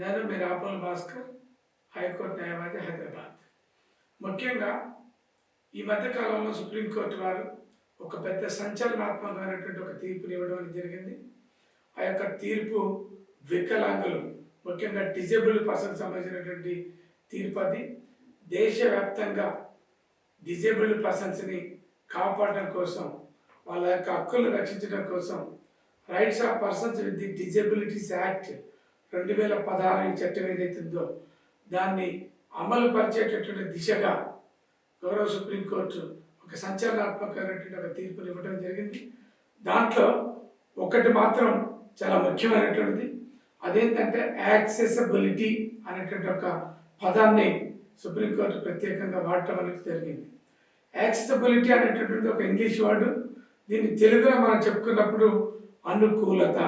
Nirmal Bhaskar high court న్యాయవాది హైదరాబాద్. ముఖ్యంగా ఈ మధ్యకాలంలో సుప్రీంకోర్టు వారు ఒక పెద్ద సంచలనాత్మకమైనటువంటి ఒక తీర్పుని ఇవ్వడం అనేది జరిగింది. ఆ యొక్క తీర్పు వికలాంగులు ముఖ్యంగా డిజేబుల్ పర్సన్ సంబంధించినటువంటి తీర్పు అది. దేశవ్యాప్తంగా డిజేబుల్ పర్సన్స్ని కాపాడడం కోసం వాళ్ళ యొక్క హక్కులను రక్షించడం కోసం rights of persons with the disabilities act రెండు వేల పదహారు చట్టం ఏదైతుందో దాన్ని అమలు పరిచేటటువంటి దిశగా గౌరవ సుప్రీంకోర్టు ఒక సంచలనాత్మకమైనటువంటి ఒక తీర్పుని ఇవ్వడం జరిగింది. దాంట్లో ఒకటి మాత్రం చాలా ముఖ్యమైనటువంటిది. అదేంటంటే యాక్సెసబిలిటీ అనేటువంటి ఒక పదాన్ని సుప్రీంకోర్టు ప్రత్యేకంగా వాడటం అనేది జరిగింది. యాక్సెసబిలిటీ అనేటటువంటి ఒక ఇంగ్లీష్ వర్డ్. దీన్ని తెలుగులో మనం చెప్పుకున్నప్పుడు అనుకూలత.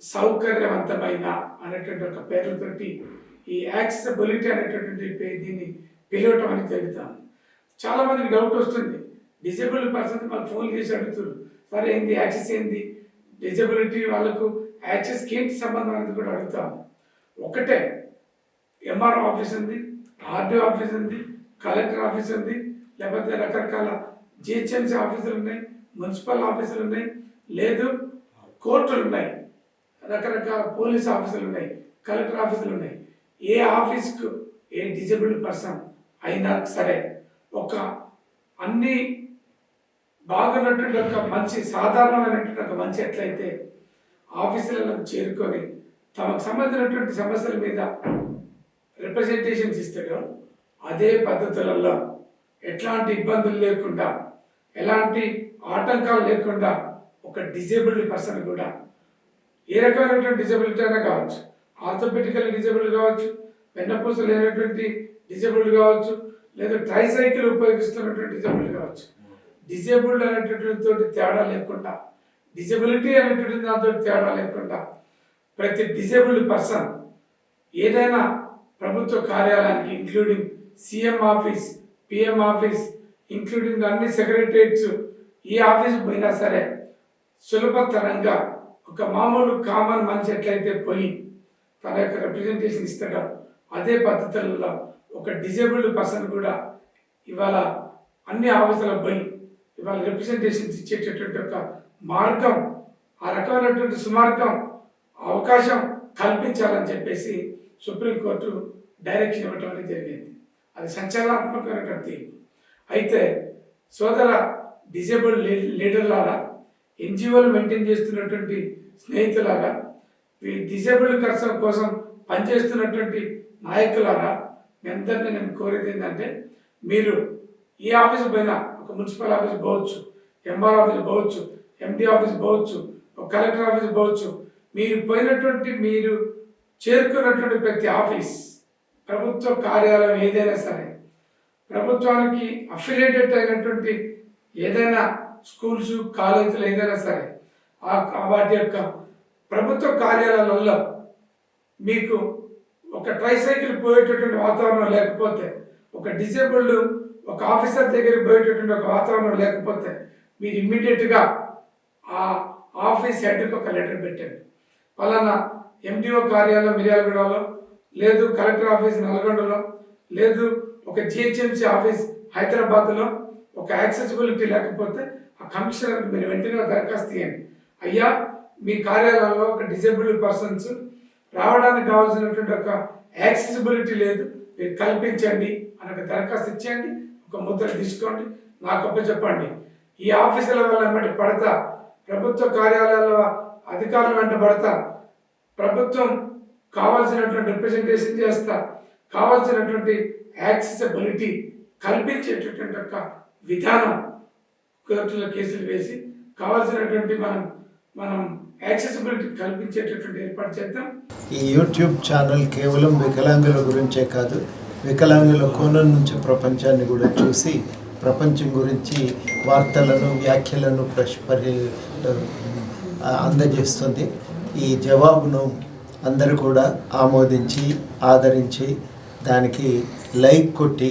సౌకర్యవంతమైన అనేటువంటి ఒక పేర్లతోటి ఈ యాక్సెసబిలిటీ అనేటటువంటి పే- దీన్ని పిలవటం అని జరుగుతాం. చాలా మందికి డౌట్ వస్తుంది. డిజేబుల్ పర్సన్ మాకు ఫోన్ చేసి అడుగుతారు. సరే ఏంది? యాక్సెస్ ఏంది? డిజబిలిటీ వాళ్ళకు యాక్సెస్కి ఏంటి సంబంధం అనేది కూడా అడుగుతాం. ఒకటే ఎంఆర్ఓ ఆఫీస్ ఉంది ఆర్డీఓ ఆఫీస్ ఉంది కలెక్టర్ ఆఫీస్ ఉంది లేకపోతే రకరకాల జిహెచ్ఎంసీ ఆఫీసులు ఉన్నాయి మున్సిపల్ ఆఫీసులు ఉన్నాయి లేదు కోర్టులు ఉన్నాయి. రకరకాల పోలీస్ ఆఫీసులు ఉన్నాయి కలెక్టర్ ఆఫీసులు ఉన్నాయి. ఏ ఆఫీస్కు ఏ డిజబుల్డ్ పర్సన్ అయినా సరే ఒక అన్ని బాగున్నటువంటి ఒక మంచి సాధారణమైనటువంటి ఒక మంచి ఎట్లయితే ఆఫీసులలో చేరుకొని తమకు సంబంధించినటువంటి సమస్యల మీద రిప్రజెంటేషన్స్ ఇస్తాడో అదే పద్ధతులలో ఎట్లాంటి ఇబ్బందులు లేకుండా ఎలాంటి ఆటంకాలు లేకుండా ఒక డిజేబుల్డ్ పర్సన్ కూడా ఏ రకమైనటువంటి డిజబిలిటీ అయినా కావచ్చు. ఆర్థోపెటికల్ డిజబుల్ కావచ్చు వెన్నపూస లేనటువంటి డిజబుల్ కావచ్చు లేదా ట్రైసైకిల్ ఉపయోగిస్తున్నటువంటి డిజబుల్ కావచ్చు. డిజేబుల్డ్ అనేటటువంటి తోటి తేడా లేకుండా డిజబిలిటీ అనేటువంటి దాంతో తేడా లేకుండా ప్రతి డిజేబుల్డ్ పర్సన్ ఏదైనా ప్రభుత్వ కార్యాలయానికి including CM office PM office including అన్ని సెక్రటరియట్స్ ఈ ఆఫీస్ పోయినా సరే సులభతరంగా ఒక మామూలు కామన్ మనిషి ఎట్లయితే పోయి తన యొక్క రిప్రజెంటేషన్ ఇస్తాడో అదే పద్ధతులలో ఒక డిజేబుల్డ్ పర్సన్ కూడా ఇవాళ అన్ని ఆఫీసులకు పోయి ఇవాళ రిప్రజెంటేషన్స్ ఇచ్చేటటువంటి ఒక మార్గం ఆ రకమైనటువంటి సుమార్గం అవకాశం కల్పించాలని చెప్పేసి సుప్రీంకోర్టు డైరెక్షన్ ఇవ్వటం అనేది జరిగింది. అది సంచలనాత్మకమైన తీర్పు. అయితే సోదర డిజేబుల్ లీడర్లారా ఎన్జిఓలు మెయింటైన్ చేస్తున్నటువంటి స్నేహితులారా ఈ కర్సన్ కోసం పనిచేస్తున్నటువంటి నాయకులారా మీ అందరినీ నేను కోరేది ఏంటంటే మీరు ఈ ఆఫీస్ పైన ఒక మున్సిపల్ ఆఫీస్ పోవచ్చు ఎంఆర్ ఆఫీస్ పోవచ్చు ఎండి ఆఫీస్ పోవచ్చు ఒక కలెక్టర్ ఆఫీస్ పోవచ్చు మీరు పోయినటువంటి మీరు చేరుకున్నటువంటి ప్రతి ఆఫీస్ ప్రభుత్వ కార్యాలయం ఏదైనా సరే ప్రభుత్వానికి అఫిలియేటెడ్ అయినటువంటి ఏదైనా స్కూల్స్ కాలేజీలు ఏదైనా సరే ఆ వాటి యొక్క ప్రభుత్వ కార్యాలయాలలో మీకు ఒక ట్రైసైకిల్ పోయేటటువంటి వాతావరణం లేకపోతే ఒక డిసేబుల్డ్ ఒక ఆఫీసర్ దగ్గరికి పోయేటటువంటి ఒక వాతావరణం లేకపోతే మీరు ఇమ్మీడియట్గా ఆ ఆఫీస్ హెడ్కి ఒక లెటర్ పెట్టండి. పలానా ఎండిఓ కార్యాలయం మిర్యాలగూడలో లేదు కలెక్టర్ ఆఫీస్ నల్గొండలో లేదు ఒక జిహెచ్ఎంసీ ఆఫీస్ హైదరాబాద్లో ఒక యాక్సెసిబిలిటీ లేకపోతే కమిషనర్కి మీరు వెంటనే దరఖాస్తు చేయండి. అయ్యా మీ కార్యాలయంలో ఒక డిజేబుల్డ్ పర్సన్స్ రావడానికి కావాల్సినటువంటి ఒక యాక్సెసిబిలిటీ లేదు. మీరు కల్పించండి అని ఒక దరఖాస్తు ఇచ్చేయండి ఒక ముద్ర తీసుకోండి నాకు అప్ప చెప్పండి. ఈ ఆఫీసుల వల్ల వెంట పడతా ప్రభుత్వ కార్యాలయాల అధికారుల వెంట పడతా ప్రభుత్వం కావాల్సినటువంటి రిప్రజెంటేషన్ చేస్తా కావాల్సినటువంటి యాక్సెసిబిలిటీ కల్పించేటటువంటి ఒక విధానం కోర్టులో కేసులు వేసి కావాల్సినటువంటి మనం మనం యాక్సెసిబిలిటీ కల్పించేటటువంటి ఏర్పాటు చేద్దాం. ఈ యూట్యూబ్ ఛానల్ కేవలం వికలాంగుల గురించే కాదు వికలాంగుల కోణం నుంచి ప్రపంచాన్ని కూడా చూసి ప్రపంచం గురించి వార్తలను వ్యాఖ్యలను ప్రశ్ పరి అందజేస్తుంది. ఈ జవాబును అందరూ కూడా ఆమోదించి ఆదరించి దానికి లైక్ కొట్టి